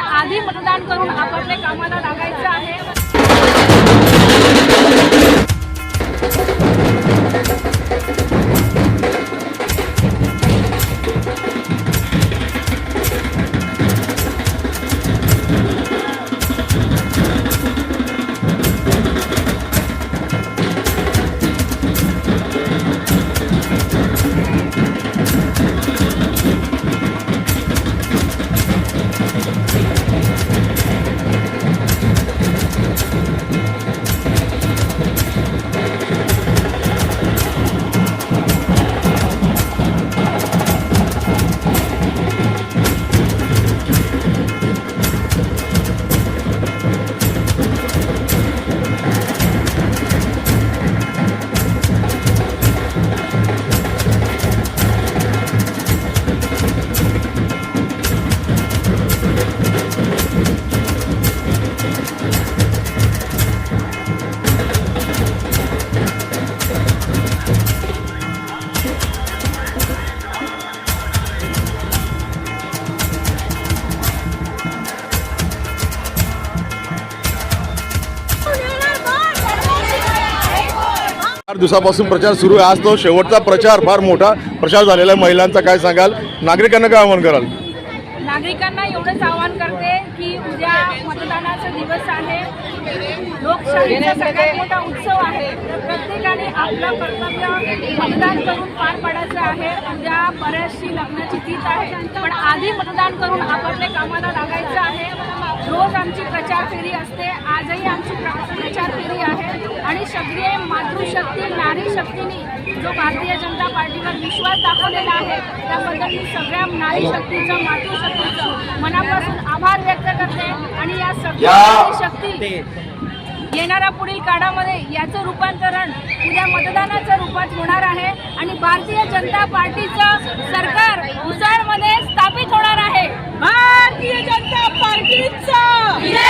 पण आधी मतदान करून आपापल्या कामाला लागायचं आहे. चार दिवसापासून प्रचार सुरू आहे. आज तो शेवटचा प्रचार फार मोठा प्रचार झालेला आहे. महिलांचा काय सांगाल? नागरिकांना काय आव्हान कराल? नागरिकांना एवढंच आव्हान करते की उद्या मतदानाचा दिवस आहे. लोकशाहीचा सगळ्यात मोठा उत्सव आहे. प्रत्येकाने आपलं कर्तव्य मतदान करून पार पाडायचं आहे. उद्या बऱ्याचशी लग्नाची तीच आहे. पण आधी मतदान करून आपापल्या कामाला लागायचं आहे. रोज आमची प्रचार फेरी असते. आजही आमची प्र- प्रचार फेरी आहे. आणि सगळे मातृशक्ती नारी शक्तीने जो भारतीय जनता पार्टीवर विश्वास दाखवलेला आहे त्याबद्दल मी सगळ्या नारी शक्तीचं मातृशक्तीचं मनापासून आभार व्यक्त करते. आणि या सगळ्या शक्ती येणाऱ्या पुढील काळामध्ये याचं रूपांतरण उद्या मतदानाच्या रूपात होणार आहे. आणि भारतीय जनता पार्टीचं सरकार मुसळमध्ये स्थापित होणार आहे. भारतीय जनता पार्टीचं